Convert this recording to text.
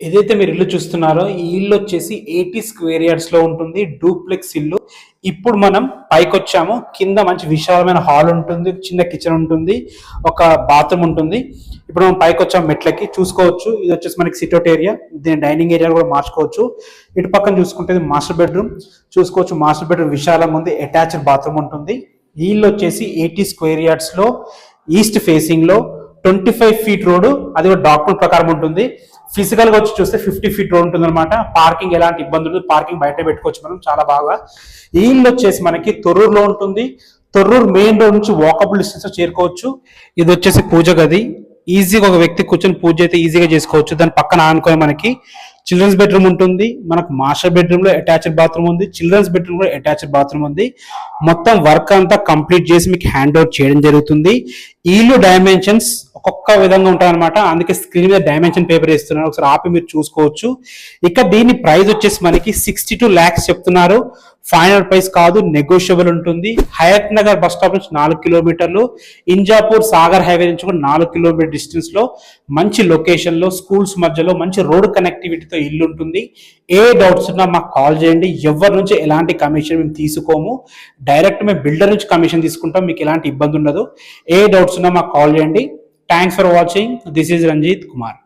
ఏదైతే మీరు ఇల్లు చూస్తున్నారో ఈ ఇల్లు వచ్చేసి ఎయిటీ స్క్వేర్ యార్డ్స్లో ఉంటుంది. డూప్లెక్స్ ఇల్లు. ఇప్పుడు మనం పైకి వచ్చాము కింద మంచి విశాలమైన హాల్ ఉంటుంది. చిన్న కిచెన్ ఉంటుంది. ఒక బాత్రూమ్ ఉంటుంది. ఇప్పుడు మనం పైకి వచ్చాము మెట్లకి. చూసుకోవచ్చు. ఇది వచ్చేసి మనకి సిటౌట్ ఏరియా. దీని డైనింగ్ ఏరియా కూడా మార్చుకోవచ్చు. ఇటు పక్కన చూసుకుంటే మాస్టర్ బెడ్రూమ్. చూసుకోవచ్చు మాస్టర్ బెడ్రూమ్ విశాలంగా ఉంది. అటాచ్డ్ బాత్రూమ్ ఉంటుంది. ఈ ఇల్లు వచ్చేసి ఎయిటీ స్క్వేర్ యార్డ్స్లో ఈస్ట్ ఫేసింగ్లో ట్వంటీ ఫైవ్ ఫీట్ రోడ్ అది కూడా డాక్యుమెంట్ ప్రకారం ఉంటుంది. ఫిజికల్గా వచ్చి చూస్తే ఫిఫ్టీ ఫీట్ రోడ్ ఉంటుంది అనమాట పార్కింగ్ ఎలాంటి ఇబ్బంది ఉంటుంది పార్కింగ్ బయట పెట్టుకోవచ్చు మనం చాలా బాగా. ఈ ఇల్లు వచ్చేసి మనకి తొర్రూరులో ఉంటుంది. తొర్రూరు మెయిన్ రోడ్ నుంచి వాకబుల్ డిస్టెన్స్ చేరుకోవచ్చు. ఇది వచ్చేసి పూజ గది. ఈజీగా ఒక వ్యక్తి కూర్చొని పూజ అయితే ఈజీగా చేసుకోవచ్చు. దాని పక్కన ఆనుకొని మనకి చిల్డ్రన్స్ బెడ్రూమ్ ఉంటుంది. మనకు మాస్టర్ బెడ్రూమ్లో అటాచ్డ్ బాత్రూమ్ ఉంది. చిల్డ్రన్స్ బెడ్రూమ్లో అటాచ్డ్ బాత్రూమ్ ఉంది. మొత్తం వర్క్ అంతా కంప్లీట్ చేసి మీకు హ్యాండ్ ఓవర్ చేయడం జరుగుతుంది. ఇల్లు డైమెన్షన్స్ ఒక్కొక్క విధంగా ఉంటాయన్నమాట. అందుకే స్క్రీన్ మీద డైమెన్షన్ పేపర్ ఇస్తున్నారు ఒకసారి ఆపి మీరు చూసుకోవచ్చు. ఇక దీని ప్రైస్ వచ్చేసి మనకి సిక్స్టీ టూ ల్యాక్స్ చెప్తున్నారు. ఫైనల్ ప్రైస్ కాదు నెగోషియబుల్ ఉంటుంది. హయత్ నగర్ బస్ స్టాప్ నుంచి నాలుగు కిలోమీటర్లు. ఇంజాపూర్ సాగర్ హైవే నుంచి కూడా నాలుగు కిలోమీటర్ డిస్టెన్స్లో మంచి లొకేషన్లో స్కూల్స్ మధ్యలో మంచి రోడ్ కనెక్టివిటీతో ఇల్లు ఉంటుంది. ఏ డౌట్స్ ఉన్నా మాకు కాల్ చేయండి. ఎవరి నుంచి ఎలాంటి కమిషన్ మేము తీసుకోము. డైరెక్ట్ మేము బిల్డర్ నుంచి కమిషన్ తీసుకుంటాం. మీకు ఎలాంటి ఇబ్బంది ఉండదు. ఏ డౌట్స్ ఉన్నా మాకు కాల్ చేయండి. Thanks for watching this is Ranjith Kumar